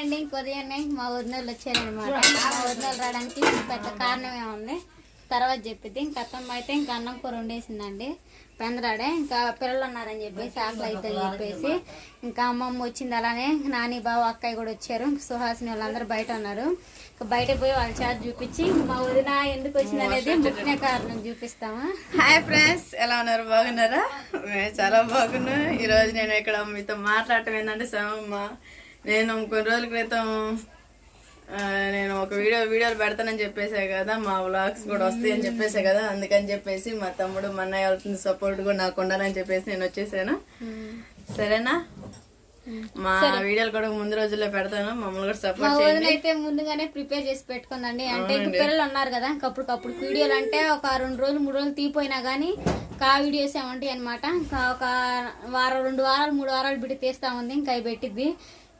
అండి ఉదయాన్నే మా వదినలు వచ్చారనమాట మా వదినలు రావడానికి పెద్ద కారణమే ఉంది. తర్వాత చెప్పిద్ది. ఇంకా అత్తమ్మ అయితే ఇంకా అన్నం కూర వండేసిందండి. పెందరాడే. ఇంకా పిల్లలు ఉన్నారని చెప్పేసి ఆకలి అయితే చెప్పేసి ఇంకా అమ్మమ్మ వచ్చింది అలానే నాని బావ అక్కయ్య కూడా వచ్చారు. సుహాసిని వాళ్ళందరూ బయట ఉన్నారు. ఇంకా బయట పోయి వాళ్ళ చేత చూపించి మా వదిన ఎందుకు వచ్చింది అనేది ముఖ్య కారణం చూపిస్తాము? హాయ్ ఫ్రెండ్స్ ఎలా ఉన్నారు? బాగున్నారా? మేము చాలా బాగున్నాం. ఈరోజు నేను ఇక్కడ మీతో మాట్లాడటం ఏంటంటే సమమ్మ నేను కొన్ని రోజుల క్రితం నేను ఒక వీడియో వీడియోలు పెడతానని చెప్పేసా కదా మా వ్లాగ్స్ కూడా వస్తాయి అని చెప్పేసా కదా అందుకని చెప్పేసి మా తమ్ముడు మా అన్నయ్య వెళ్తుంది సపోర్ట్ కూడా నాకు ఉండాలని చెప్పేసి నేను వచ్చేసాను. సరేనా? మా వీడియోలు కూడా ముందు రోజుల్లో పెడతాను మమ్మల్ని కూడా సపోర్ట్ వదిన అయితే ముందుగానే ప్రిపేర్ చేసి పెట్టుకుందండి. అంటే పిల్లలు ఉన్నారు కదా ఇంకప్పుడు వీడియోలు అంటే ఒక రెండు రోజులు మూడు రోజులు తీపోయినా కానీ కా వీడియోస్ ఏమంటాయి అనమాట ఇంకా ఒక వారం రెండు వారాలు మూడు వారాలు బిడి తీస్తా ఉంది ఇంకా పెట్టిద్ది.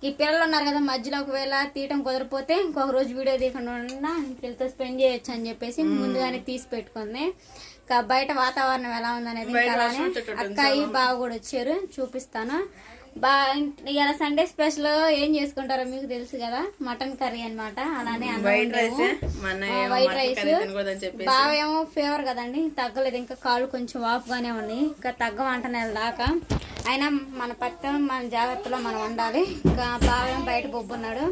ఈ పిల్లలు ఉన్నారు కదా మధ్యలో ఒకవేళ తీయటం కుదరపోతే ఇంకొక రోజు వీడియో తీయకుండా వీళ్ళతో స్పెండ్ చేయొచ్చు అని చెప్పేసి ముందుగానే తీసి పెట్టుకుంది. ఇంకా బయట వాతావరణం ఎలా ఉందనేది అలానే అక్కయ్య బావ కూడా వచ్చారు చూపిస్తాను. బా ఇలా సండే స్పెషల్ ఏం చేసుకుంటారో మీకు తెలుసు కదా మటన్ కర్రీ అన్నమాట. అలానే వైట్ రైస్? White rice. బాగా ఏమో ఫీవర్ కదండి తగ్గలేదు ఇంకా కాళ్ళు కొంచెం వాపుగానే ఉన్నాయి. ఇంకా తగ్గమంట నెల దాకా. అయినా మన పత్తం మన జాగ్రత్తలో మనం ఉండాలి. ఇంకా బాగా ఏమో బయట బొబ్బున్నాడు.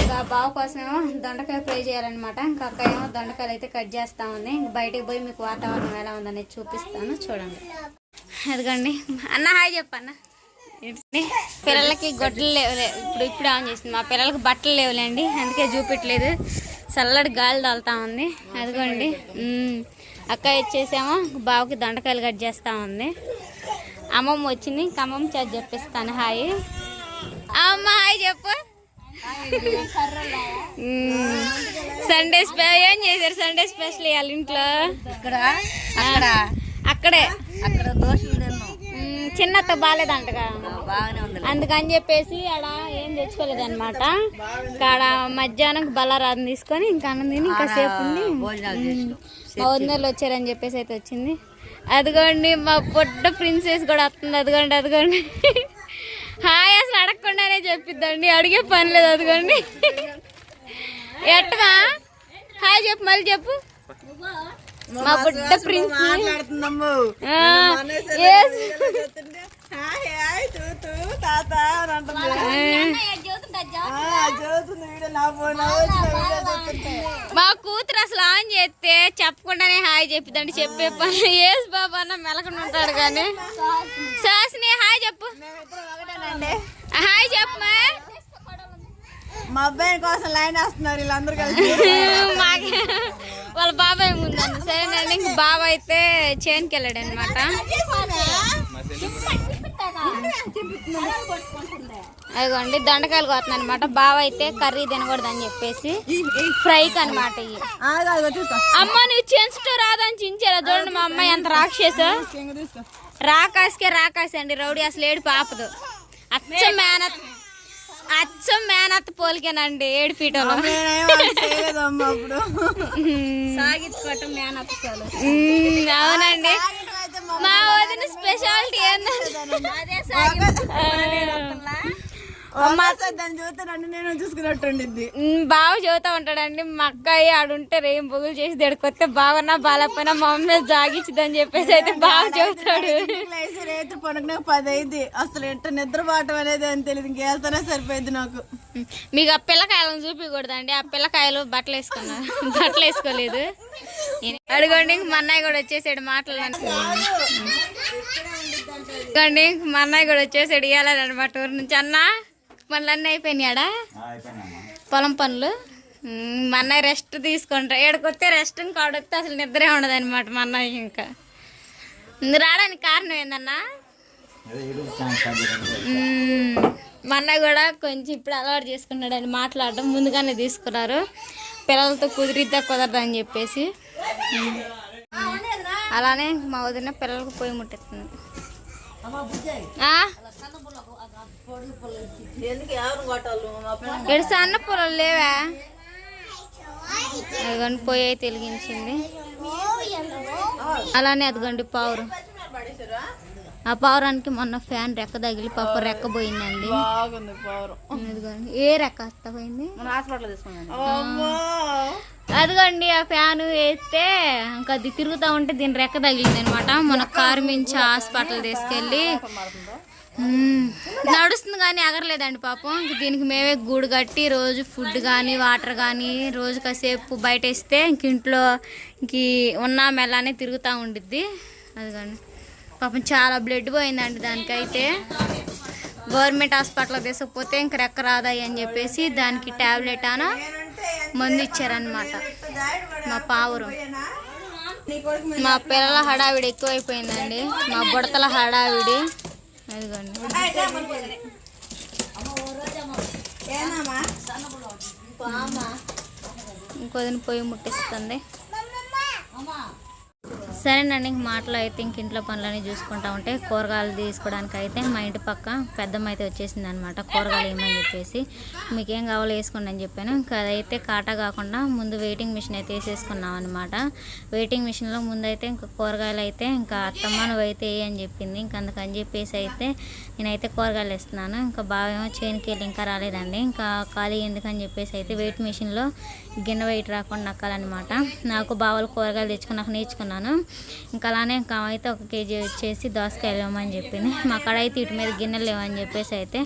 ఇంకా బావ కోసమేమో దొండకాయ ఫ్రై చేయాలన్నమాట. ఇంకా అక్క ఏమో దొండకాయలు అయితే కట్ చేస్తా ఉంది. ఇంక బయటికి పోయి మీకు వాతావరణం ఎలా ఉందనేది చూపిస్తాను. చూడండి. అదిగోండి. అన్న హాయ్ చెప్పన్న? పిల్లలకి గొడ్డలు లేవు ఇప్పుడు ఇప్పుడు ఆన్ చేసింది. మా పిల్లలకి బట్టలు లేవులేండి. అందుకే చూపెట్టలేదు చల్లటి గాలి తోలుతా ఉంది. అదిగోండి. అక్క వచ్చేసేమో బావకి దొండకాయలు కట్ చేస్తా ఉంది. అమ్మమ్మ వచ్చింది. ఇంకా అమ్మమ్మ చేత చెప్పిస్తాను. హాయ్. అమ్మ హాయ్ చెప్పు. సండే ఏం చేశారు సండే స్పెషల్ ఇవాళ ఇంట్లో? అక్కడ. అక్కడే. అక్కడ దోశలు తిన్నాం. ఉమ్, చిన్నత్త బాగాలేదంటగా ఉంది. అందుకని చెప్పేసి ఆడ ఏం తెచ్చుకోలేదు అనమాట ఆడ మధ్యాహ్నం బలారాధన తీసుకొని ఇంకా అన్నం తిని ఇంకా సేపు మా వదినలు వచ్చారని చెప్పేసి అయితే వచ్చింది. అదిగోండి మా పొట్ట ప్రిన్సెస్ కూడా వస్తుంది. అదిగోండి అదిగోండి. హాయ్ అసలు అడగకుండానే చెప్పిద్దండి. అడిగే పని లేదు అదిగోండి. ఎట్టమా? హాయ్ చెప్పు మళ్ళీ చెప్పు. మా బుడ్డ ప్రిన్స్ మాట్లాడుతుందమ్ము. మా కూతురు అసలు ఆన్ చేస్తే చెప్పకుండానే హాయ్ చెప్పిద్దండి చెప్పే పని ఏసు బాబు అన్న మెలకని ఉంటాడు కానీ. సాసిని హాయ్ చెప్పు. హాయ్ చెప్పమా మా. అబ్బాయి కోసం లైన్ వేస్తున్నారు వీళ్ళందరూ కలిసి. మాకే వాళ్ళ బాబాయ్ ముందండి సరేనండి ఇంక బాబాయ్ అయితే చేనుకి వెళ్ళాడు అనమాట అదిగోండి దొండకాయలు కోతున్నాను అనమాట బావ అయితే కర్రీ తినకూడదని చెప్పేసి ఫ్రైకి అనమాట ఇవి అమ్మ నువ్వు చెంచుతూ రాదని చించారా? చూడండి మా అమ్మాయి ఎంత రాక్షసు. రాకాసికే రాకాసి అండి రౌడీ అసలు ఏడు పాపదు. అచ్చం మేనత్ అచ్చం మేనత్ పోలికేనండి ఏడు పీటలో అవునండి. మా వదిన స్పెషాలిటీ దాన్ని చూస్తానండి నేను చూసుకున్నట్టుండిద్ది బావ చదువుతా ఉంటాడండి. మా అక్కయ్య ఆడుంటే రేం బొగులు చేసి దడికొస్తే బావన్నా బాలపైన మా అమ్మ జాగించుదని చెప్పేసి అయితే బావ చదువుతాడు లేచి రేత్రి పడుకునే పది అయింది అసలు ఎట్ట నిద్రపోవటం అనేది అని తెలియదు ఇంకేళ్తానే సరిపోయింది నాకు. మీకు ఆ పిల్లకాయలను చూపించకూడదండి ఆ పిల్లకాయలు బట్టలు వేసుకున్నారు బట్టలు వేసుకోలేదు అడుగోండి ఇంక మా అన్నయ్య కూడా వచ్చేసాడు మాటలు అడుగోండి ఇంక మా అన్నయ్య కూడా వచ్చేసాడు ఇవ్వాలని అనమాట ఊరు నుంచి. అన్న పనులు అన్నీ అయిపోయినాడా పొలం పనులు? మా అన్నయ్య రెస్ట్ తీసుకుంటా. ఏడకొస్తే రెస్ట్ కాడొస్తే అసలు నిద్రే ఉండదు అనమాట మా అన్నయ్య ఇంకా. ఇంక రావడానికి కారణం ఏందన్నా. మా అన్నయ్య కూడా కొంచెం ఇప్పుడు అలవాటు చేసుకున్నాడు అని మాట్లాడడం ముందుగానే తీసుకున్నారు. పిల్లలతో కుదిరిద్దా కుదరదా అని చెప్పేసి. అలానే మా వదిన పిల్లలకు పొయ్యి ముట్టేస్తుంది. ఇక్కడ సన్న పొలాలు లేవా? అదిగోండి పొయ్యి అయితే వెలిగించింది. అలానే అదిగోండి పావురు. ఆ పావురానికి మొన్న ఫ్యాన్ రెక్క తగిలి పాప రెక్క పోయిందండి బాగుంది పవర్. ఇదిగోండి. ఏ రెక్క అత్త పోయింది అదిగోండి ఆ ఫ్యాన్ వేస్తే ఇంకా అది తిరుగుతూ ఉంటే దీని రెక్క తగిలింది అనమాట మన కారు మించి హాస్పిటల్ తీసుకెళ్ళి. నడుస్తుంది కానీ ఎగరలేదండి పాపం. దీనికి మేమే గూడు కట్టి రోజు ఫుడ్ కానీ వాటర్ కానీ రోజు కాసేపు బయట వేస్తే ఇంక ఇంట్లో ఇంక ఉన్న మెలానే తిరుగుతూ ఉండిద్ది. అదిగోండి. పాపం చాలా బ్లడ్ పోయిందండి దానికైతే. గవర్నమెంట్ హాస్పిటల్ తీసుకుపోతే ఇంక రెక్క రాదాయి అని చెప్పేసి దానికి ట్యాబ్లెట్ అన మందు ఇచ్చారనమాట మా పావురు. మా పిల్లల హడావిడి ఎక్కువైపోయిందండి. మా బుడతల హడావిడి. అదిగోండి. ఇంకొదిన పొయ్యి ముట్టిస్తుంది. సరేనండి ఇంక మాటలు అయితే ఇంక ఇంట్లో పనులన్నీ చూసుకుంటా ఉంటే కూరగాయలు తీసుకోవడానికి అయితే మా ఇంటి పక్క పెద్దమ్మ అయితే వచ్చేసింది అనమాట కూరగాయలు ఏమని చెప్పేసి మీకేం కావాలో వేసుకోండి అని చెప్పాను. ఇంకా అదైతే కాటా కాకుండా ముందు వెయిటింగ్ మిషన్ అయితే వేసేసుకున్నాం అనమాట వెయిటింగ్ మిషన్లో ముందు అయితే ఇంకా కూరగాయలు అయితే ఇంకా అత్తమ్మ నువ్వు అయితే అని చెప్పింది. ఇంక అందుకని చెప్పేసి అయితే నేనైతే కూరగాయలు వేస్తున్నాను. ఇంకా బాగా ఏమో చేనుకి వెళ్ళి ఇంకా రాలేదండి. ఇంకా ఖాళీ ఎందుకని చెప్పేసి అయితే వెయిట్ మిషన్లో గిన్నె వెయిట్ రాకుండా నక్కాలన్నమాట. నాకు బావలు కూరగాయలు తెచ్చుకున్నాక నేర్చుకున్నాను. ఇంకా అలానే ఇంకా అయితే ఒక కేజీ వచ్చేసి దోసకాయలు ఇవ్వమని చెప్పింది. మా కాడ అయితే ఇటు మీద గిన్నెలు లేవని చెప్పేసి అయితే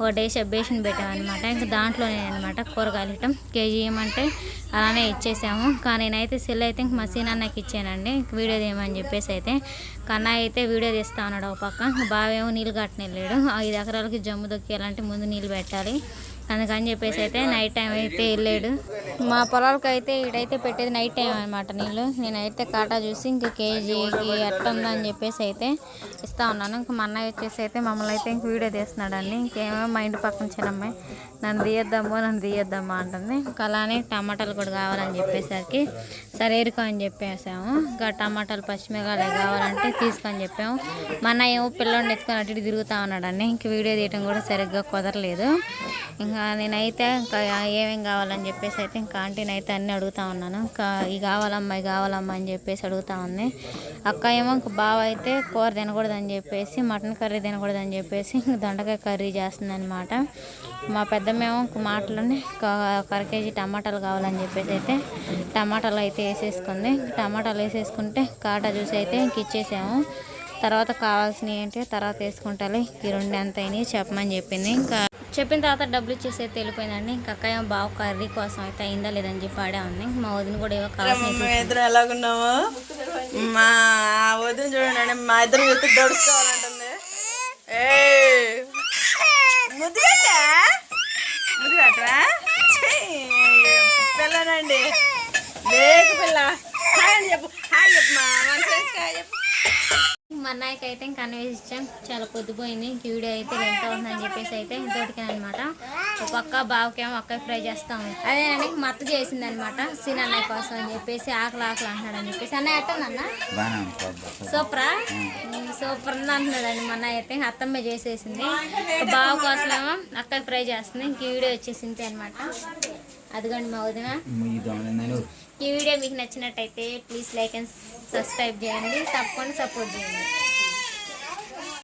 ఒక డేస్ బేషన్ పెట్టామన్నమాట. ఇంకా దాంట్లోనే అనమాట కూరగాయలు ఇవ్వటం కేజీ ఇవ్వమంటే అలానే ఇచ్చేసాము. కానీ నేనైతే సెల్ అయితే ఇంక మా సీనాన్నకి ఇచ్చానండి. ఇంక వీడియో తీయమని చెప్పేసి అయితే కన్నా అయితే వీడియో తీస్తా ఉన్నాడు ఒక పక్క. బావేమో నీళ్ళు కట్టని వెళ్ళాడు ఐదు ఎకరాలకి జమ్ము దొక్కేయాలంటే ముందు నీళ్ళు పెట్టాలి. అందుకని చెప్పేసి అయితే నైట్ టైం అయితే వెళ్ళాడు. మా పొలాలకు అయితే ఈడైతే పెట్టేది నైట్ టైం అనమాట నీళ్ళు. నేనైతే కాటా చూసి ఇంక కేజీకి ఎట్ట ఉందని చెప్పేసి అయితే ఇస్తా ఉన్నాను. ఇంక మా అన్నయ్య వచ్చేసి అయితే మమ్మల్ని అయితే ఇంక వీడియో తీస్తున్నాడండి. ఇంకేమో మా ఇంటి పక్కన చిన్నమ్మాయి నన్ను తీయొద్దామో నన్ను తీయొద్దామా అంటుంది. ఇంకా అలానే టమాటాలు కూడా కావాలని చెప్పేసరికి సరే ఎరుకో అని చెప్పేసాము. ఇంకా టమాటాలు పచ్చిమిరకాయలు కావాలంటే తీసుకొని చెప్పాము. మా అన్నయ్య ఏమో పిల్లోడిని ఎత్తుకొని అటు ఇటు తిరుగుతూ ఉన్నాడండి. ఇంక వీడియో తీయటం కూడా సరిగ్గా కుదరలేదు. ఇంకా నేనైతే ఇంకా ఏమేమి కావాలని చెప్పేసి అయితే ఇంకా ఆంటీని అయితే అన్నీ అడుగుతా ఉన్నాను. ఇంకా ఇవి కావాలమ్మా ఇవి కావాలమ్మా అని చెప్పేసి అడుగుతా ఉంది. అక్క ఏమో ఇంక బావ అయితే కూర తినకూడదని చెప్పేసి మటన్ కర్రీ తినకూడదని చెప్పేసి ఇంక దొండకాయ కర్రీ చేస్తుందనమాట మా పెద్దమేమో ఇంక మాటలోనే ఒక అర కేజీ టమాటాలు కావాలని చెప్పేసి అయితే టమాటాలు అయితే వేసేసుకుంది. టమాటాలు వేసేసుకుంటే కాటా జ్యూస్ అయితే ఇంక ఇచ్చేసాము. తర్వాత కావాల్సినవి ఏంటి? తర్వాత వేసుకుంటాలి. ఈ రెండు ఎంత అయినాయి చెప్పమని చెప్పింది. ఇంకా చెప్పిన తర్వాత డబ్బులు ఇచ్చేసి అయితే వెళ్ళిపోయిందండి. ఇంకా అక్క ఏమో బావ కర్రీ కోసం అయితే అయిందా లేదని చెప్పి ఆడే ఉంది మా వదిన కూడా ఏవో కావాల్సిన ఎలాగున్నాము? మా వదిన చూడండి మా ఇద్దరు వ్యక్తి దొడుచుకోవాలంటుంది. పిల్లనండి. లేక పిల్ల. హాయ్ అని చెప్పు. హాయ్ చెప్పు మా. మన ఫ్రెండ్స్కి హాయ్ చెప్పు. మా అన్నయ్యకి అయితే ఇంకా ఇచ్చాం. చాలా పొద్దుపోయింది. ఇంక వీడియో అయితే ఎంత ఉందని చెప్పేసి అయితే ఇంతటికి అనమాట ఒక పక్క బావకేమో ఒక్క ఫ్రై చేస్తాం అదే అని మత్తు చేసింది అనమాట సీన్ అన్నయ్య కోసం అని చెప్పేసి ఆకలి ఆకలి అంటున్నాడు అని చెప్పేసి. అన్నయ్య అట్టనన్నా సూపరా? సూపర్ ఉంది అంటున్నాడండి మా అన్నయ్య అయితే. అత్తమ్మ చేసేసింది. బావ ఏమో అక్క ఫ్రై చేస్తుంది. ఇంక ఈ వీడియో అనమాట. అదిగోండి మా వదిన. ఈ వీడియో మీకు నచ్చినట్టయితే ప్లీజ్ లైక్ అండ్ సబ్స్క్రైబ్ చేయండి. తప్పకుండా సపోర్ట్ చేయండి.